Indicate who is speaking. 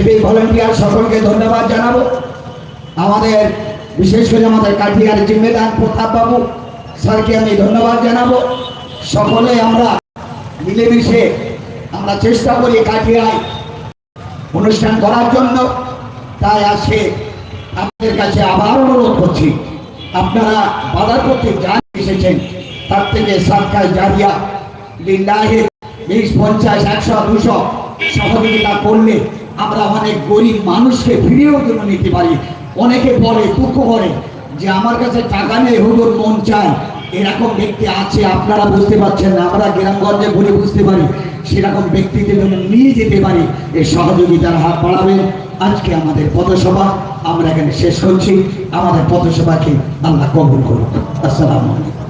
Speaker 1: Civic volunteer সকলকে ধন্যবাদ জানাব। আমাদের, বিশেষ করে আমাদের কাঠিয়ার জিম্মেদার প্রতাপ বাবু স্যারকে আমি ধন্যবাদ জানাব। সকলে আমরা মিলেমিশে আমরা চেষ্টা করি কাঠিয়ায় অনুষ্ঠান করার জন্য। তাই আজকে আপনাদের কাছে আবার অনুরোধ করছি, আপনারা বাধার করতে যা এসেছেন, তার থেকে সরকার জারিয়া লিল্লাহে বিশ পঞ্চাশ, একশো, দুশো সহযোগিতা করলে আমরা অনেক গরিব মানুষকে ফিরিয়েও জন্য নিতে পারি। অনেকে বলে, দুঃখ করে যে আমার কাছে টাকা নেই, হুজুর মন চায়। এরকম ব্যক্তি আছে, আপনারা বুঝতে পারছেন না, আমরা গ্রামগঞ্জে ঘুরে বুঝতে পারি, সেরকম ব্যক্তিদের জন্য নিয়ে যেতে পারি। এই সহযোগিতার হাত বাড়াবেন আজকে আমাদের পথসভা, আমরা এখানে শেষ করছি। আমাদের পথসভাকে আল্লাহ কবুল করুন আসসালামু আলাইকুম।